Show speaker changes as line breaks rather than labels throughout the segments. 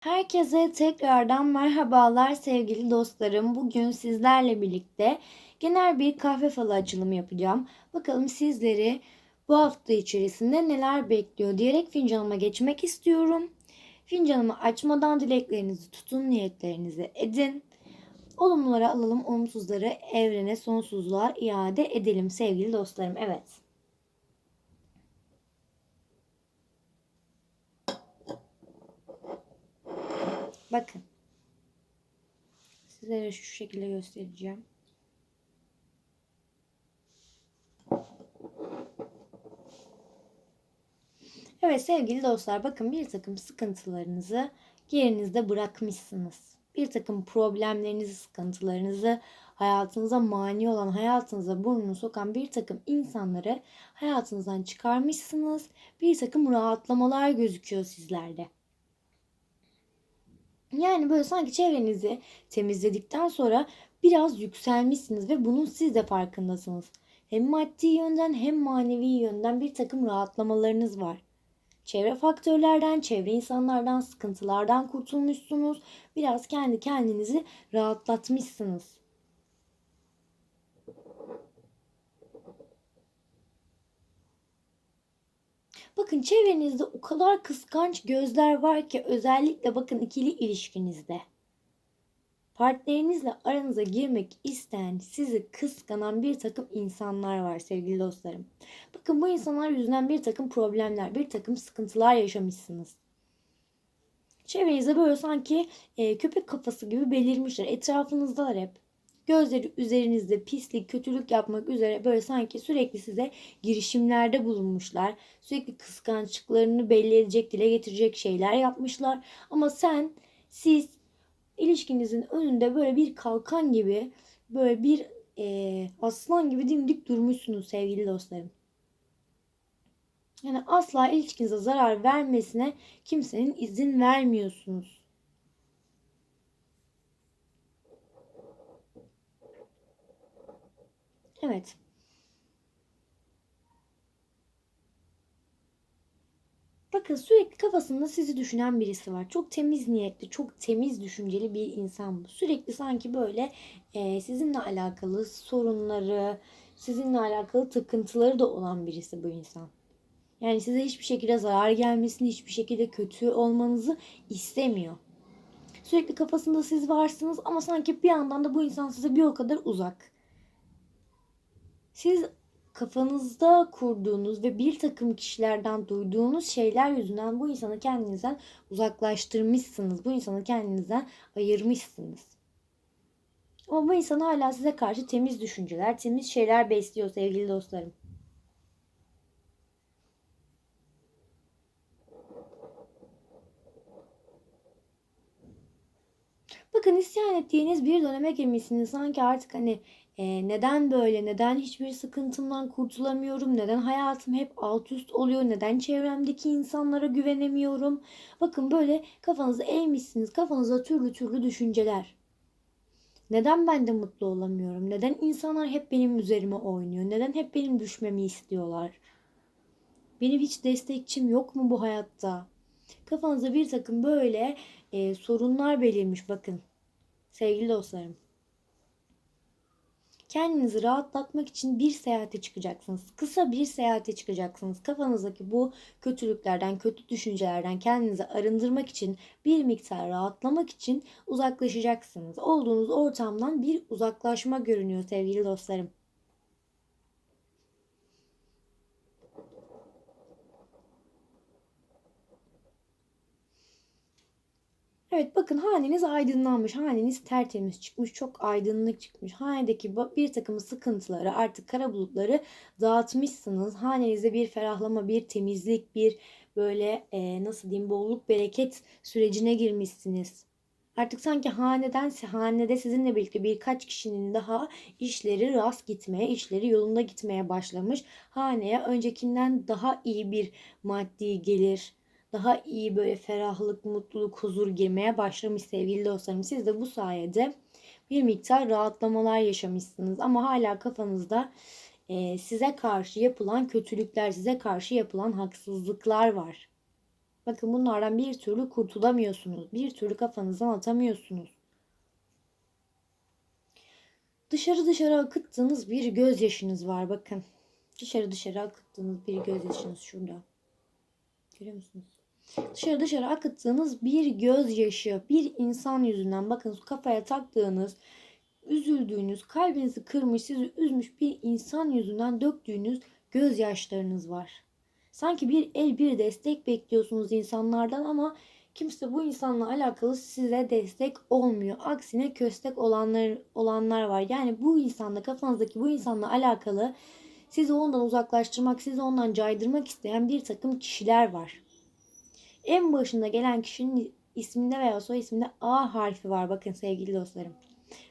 Herkese tekrardan merhabalar sevgili dostlarım. Bugün sizlerle birlikte genel bir kahve falı açılımı yapacağım. Bakalım sizleri bu hafta içerisinde neler bekliyor diyerek fincanıma geçmek istiyorum. Fincanımı açmadan dileklerinizi tutun, niyetlerinizi edin. Olumluları alalım, olumsuzları evrene, sonsuzluğa iade edelim sevgili dostlarım. Evet. Bakın. Sizlere şu şekilde göstereceğim. Evet sevgili dostlar bakın bir takım sıkıntılarınızı yerinizde bırakmışsınız. Bir takım problemlerinizi, sıkıntılarınızı, hayatınıza mani olan, hayatınıza burnunu sokan bir takım insanları hayatınızdan çıkarmışsınız. Bir takım rahatlamalar gözüküyor sizlerde. Yani böyle sanki çevrenizi temizledikten sonra biraz yükselmişsiniz ve bunun siz de farkındasınız. Hem maddi yönden hem manevi yönden bir takım rahatlamalarınız var. Çevre faktörlerden, çevre insanlardan, sıkıntılardan kurtulmuşsunuz. Biraz kendi kendinizi rahatlatmışsınız. Bakın çevrenizde o kadar kıskanç gözler var ki özellikle bakın ikili ilişkinizde. Partnerinizle aranıza girmek isteyen, sizi kıskanan bir takım insanlar var sevgili dostlarım. Bakın bu insanlar yüzünden bir takım problemler, bir takım sıkıntılar yaşamışsınız. Çevrenizde böyle sanki e, köpek kafası gibi belirmişler. Etrafınızdalar hep gözleri üzerinizde pislik, kötülük yapmak üzere böyle sanki sürekli size girişimlerde bulunmuşlar. Sürekli kıskançlıklarını belli edecek, dile getirecek şeyler yapmışlar. Ama sen, siz ilişkinizin önünde böyle bir kalkan gibi, böyle bir e, aslan gibi dimdik durmuşsunuz sevgili dostlarım. Yani asla ilişkinize zarar vermesine kimsenin izin vermiyorsunuz. Evet. Bakın sürekli kafasında sizi düşünen birisi var. Çok temiz niyetli, çok temiz düşünceli bir insan bu. Sürekli sanki böyle e, sizinle alakalı sorunları, sizinle alakalı takıntıları da olan birisi bu insan. Yani size hiçbir şekilde zarar gelmesini, hiçbir şekilde kötü olmanızı istemiyor. Sürekli kafasında siz varsınız ama sanki bir yandan da bu insan size bir o kadar uzak. Siz kafanızda kurduğunuz ve bir takım kişilerden duyduğunuz şeyler yüzünden bu insanı kendinizden uzaklaştırmışsınız. Bu insanı kendinizden ayırmışsınız. Ama bu insan hala size karşı temiz düşünceler, temiz şeyler besliyor sevgili dostlarım. Bakın isyan ettiğiniz bir döneme girmişsiniz. Sanki artık hani e, neden böyle, neden hiçbir sıkıntımdan kurtulamıyorum, neden hayatım hep alt üst oluyor, neden çevremdeki insanlara güvenemiyorum. Bakın böyle kafanızı eğmişsiniz, kafanızda türlü türlü düşünceler. Neden ben de mutlu olamıyorum? Neden insanlar hep benim üzerime oynuyor? Neden hep benim düşmemi istiyorlar? Benim hiç destekçim yok mu bu hayatta? Kafanızda bir takım böyle e, sorunlar belirmiş bakın. Sevgili dostlarım. Kendinizi rahatlatmak için bir seyahate çıkacaksınız. Kısa bir seyahate çıkacaksınız. Kafanızdaki bu kötülüklerden, kötü düşüncelerden kendinizi arındırmak için, bir miktar rahatlamak için uzaklaşacaksınız. Olduğunuz ortamdan bir uzaklaşma görünüyor sevgili dostlarım. Evet bakın haneniz aydınlanmış. Haneniz tertemiz çıkmış. Çok aydınlık çıkmış. Hanedeki bir takım sıkıntıları artık kara bulutları dağıtmışsınız. Hanenize bir ferahlama, bir temizlik, bir böyle e, nasıl diyeyim bolluk bereket sürecine girmişsiniz. Artık sanki haneden hanede sizinle birlikte birkaç kişinin daha işleri rast gitmeye, işleri yolunda gitmeye başlamış. Haneye öncekinden daha iyi bir maddi gelir, daha iyi böyle ferahlık, mutluluk, huzur girmeye başlamış sevgili dostlarım. Siz de bu sayede bir miktar rahatlamalar yaşamışsınız ama hala kafanızda e, size karşı yapılan kötülükler, size karşı yapılan haksızlıklar var. Bakın bunlardan bir türlü kurtulamıyorsunuz. Bir türlü kafanızdan atamıyorsunuz. Dışarı dışarı akıttığınız bir gözyaşınız var bakın. Dışarı dışarı akıttığınız bir gözyaşınız şurada. Görüyor musunuz? Dışarı dışarı akıttığınız bir gözyaşı, bir insan yüzünden bakın kafaya taktığınız, üzüldüğünüz, kalbinizi kırmış, sizi üzmüş bir insan yüzünden döktüğünüz gözyaşlarınız var. Sanki bir el bir destek bekliyorsunuz insanlardan ama kimse bu insanla alakalı size destek olmuyor. Aksine köstek olanlar olanlar var. Yani bu insanla kafanızdaki bu insanla alakalı sizi ondan uzaklaştırmak, sizi ondan caydırmak isteyen bir takım kişiler var. En başında gelen kişinin isminde veya soy isminde A harfi var. Bakın sevgili dostlarım.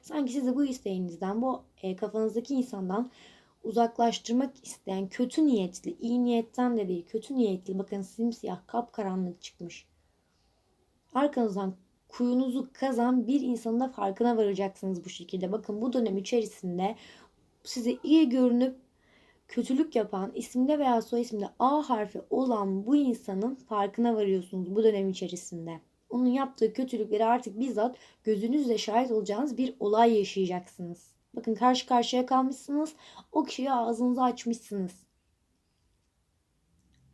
Sanki sizi bu isteğinizden, bu e, kafanızdaki insandan uzaklaştırmak isteyen kötü niyetli, iyi niyetten de değil, kötü niyetli bakın simsiyah kapkaranlık çıkmış. Arkanızdan kuyunuzu kazan bir insanın da farkına varacaksınız bu şekilde. Bakın bu dönem içerisinde size iyi görünüp kötülük yapan isimde veya soy isimde A harfi olan bu insanın farkına varıyorsunuz bu dönem içerisinde. Onun yaptığı kötülükleri artık bizzat gözünüzle şahit olacağınız bir olay yaşayacaksınız. Bakın karşı karşıya kalmışsınız. O kişiye ağzınızı açmışsınız.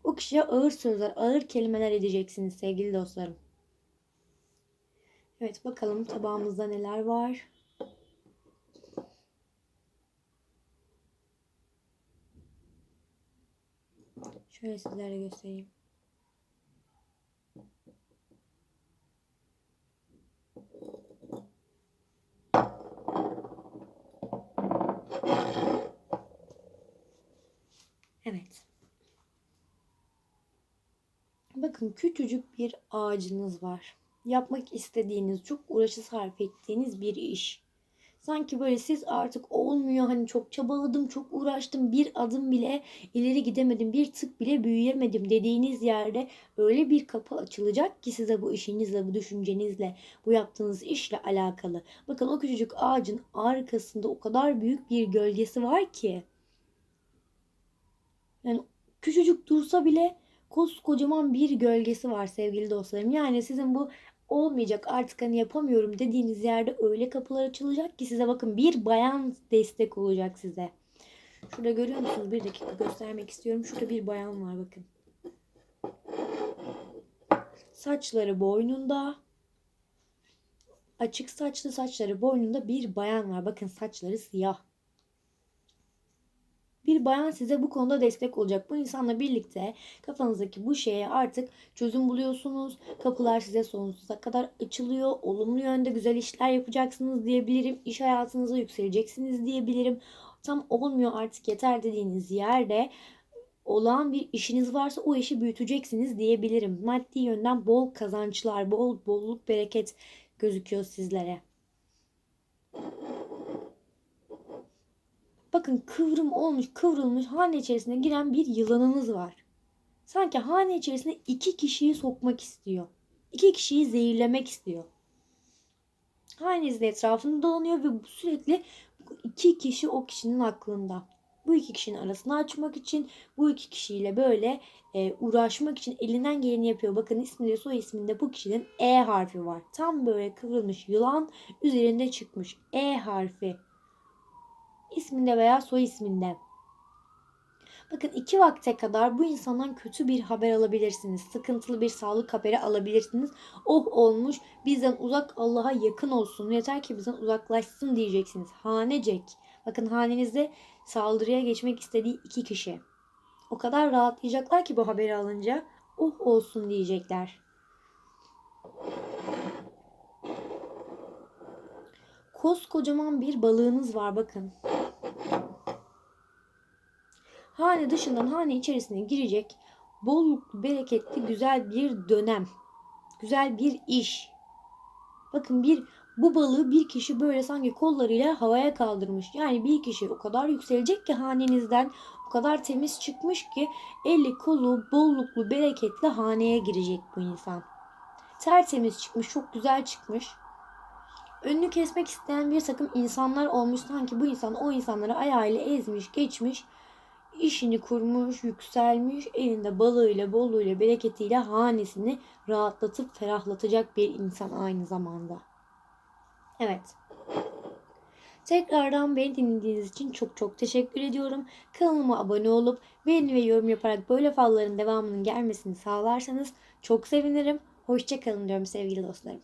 O kişiye ağır sözler, ağır kelimeler edeceksiniz sevgili dostlarım. Evet bakalım tabağımızda neler var. Şöyle sizlere göstereyim. Evet. Bakın küçücük bir ağacınız var. Yapmak istediğiniz, çok uğraşı sarf ettiğiniz bir iş. Sanki böyle siz artık olmuyor hani çok çabaladım, çok uğraştım, bir adım bile ileri gidemedim, bir tık bile büyüyemedim dediğiniz yerde öyle bir kapı açılacak ki size bu işinizle, bu düşüncenizle, bu yaptığınız işle alakalı. Bakın o küçücük ağacın arkasında o kadar büyük bir gölgesi var ki. Yani küçücük dursa bile koskocaman bir gölgesi var sevgili dostlarım. Yani sizin bu olmayacak artık hani yapamıyorum dediğiniz yerde öyle kapılar açılacak ki size bakın bir bayan destek olacak size. Şurada görüyor musunuz? Bir dakika göstermek istiyorum. Şurada bir bayan var bakın. Saçları boynunda. Açık saçlı saçları boynunda bir bayan var. Bakın saçları siyah. Bir bayan size bu konuda destek olacak. Bu insanla birlikte kafanızdaki bu şeye artık çözüm buluyorsunuz. Kapılar size sonsuza kadar açılıyor. Olumlu yönde güzel işler yapacaksınız diyebilirim. İş hayatınıza yükseleceksiniz diyebilirim. Tam olmuyor artık yeter dediğiniz yerde olan bir işiniz varsa o işi büyüteceksiniz diyebilirim. Maddi yönden bol kazançlar, bol bolluk, bereket gözüküyor sizlere. Bakın kıvrım olmuş, kıvrılmış hane içerisine giren bir yılanınız var. Sanki hane içerisine iki kişiyi sokmak istiyor. İki kişiyi zehirlemek istiyor. Hanenizin etrafında dolanıyor ve sürekli iki kişi o kişinin aklında. Bu iki kişinin arasını açmak için, bu iki kişiyle böyle e, uğraşmak için elinden geleni yapıyor. Bakın isminde soy isminde bu kişinin E harfi var. Tam böyle kıvrılmış yılan üzerinde çıkmış. E harfi isminde veya soy isminde. Bakın iki vakte kadar bu insandan kötü bir haber alabilirsiniz. Sıkıntılı bir sağlık haberi alabilirsiniz. Oh olmuş bizden uzak Allah'a yakın olsun. Yeter ki bizden uzaklaşsın diyeceksiniz. Hanecek. Bakın hanenizde saldırıya geçmek istediği iki kişi. O kadar rahatlayacaklar ki bu haberi alınca oh olsun diyecekler. Koskocaman bir balığınız var bakın. Hane dışından hane içerisine girecek bolluklu, bereketli, güzel bir dönem. Güzel bir iş. Bakın bir bu balığı bir kişi böyle sanki kollarıyla havaya kaldırmış. Yani bir kişi o kadar yükselecek ki hanenizden o kadar temiz çıkmış ki eli kolu bolluklu bereketli haneye girecek bu insan. Tertemiz çıkmış çok güzel çıkmış. Önünü kesmek isteyen bir takım insanlar olmuş sanki bu insan o insanları ayağıyla ezmiş geçmiş işini kurmuş, yükselmiş, elinde balığıyla, bolluğuyla, bereketiyle hanesini rahatlatıp ferahlatacak bir insan aynı zamanda. Evet. Tekrardan beni dinlediğiniz için çok çok teşekkür ediyorum. Kanalıma abone olup beğeni ve yorum yaparak böyle falların devamının gelmesini sağlarsanız çok sevinirim. Hoşçakalın diyorum sevgili dostlarım.